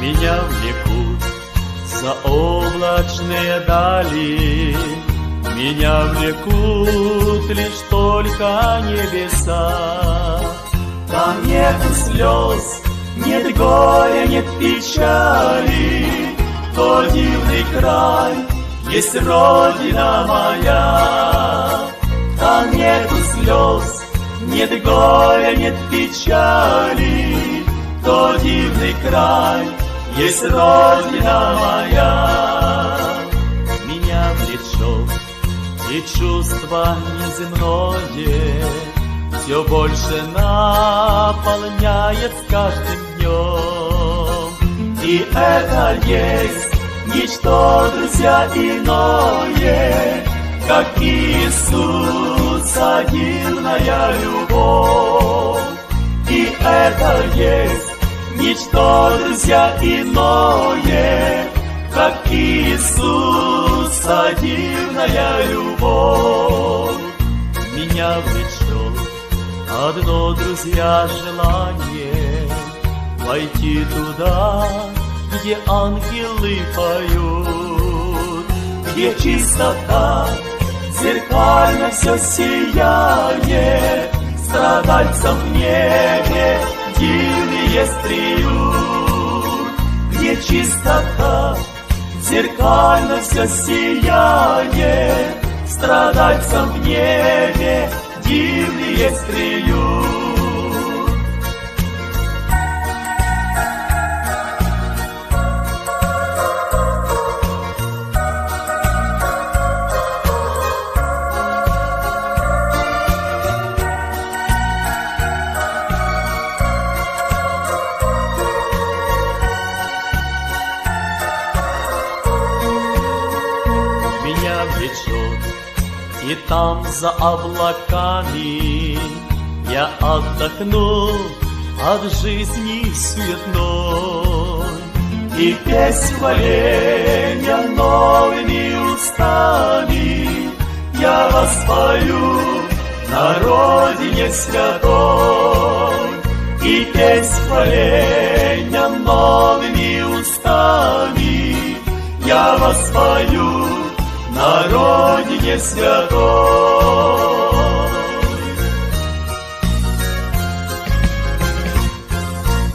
Меня влекут за облачные дали, Меня влекут лишь только небеса. Там нет слез, нет горя, нет печали, То дивный край есть Родина моя. Там нет слез, нет горя, нет печали, То дивный край есть Родина моя. Меня влечет и чувство неземное, все больше наполняет с каждым днем. И это есть ничто, друзья, иное, как Иисус, одинная любовь. И это есть друзья, иное, как Иисус, одинная любовь. Меня влечет Одно, друзья, желание Войти туда, где ангелы поют Где чистота, зеркально все сияет чистота, зеркально все сияет Страдальцам в небе дивный есть влечет и там за облаками Я отдохну от жизни суетной. И песнь хваления новыми устами Я воспою на родине святой. И песнь хваления новыми устами Я воспою на родине святой.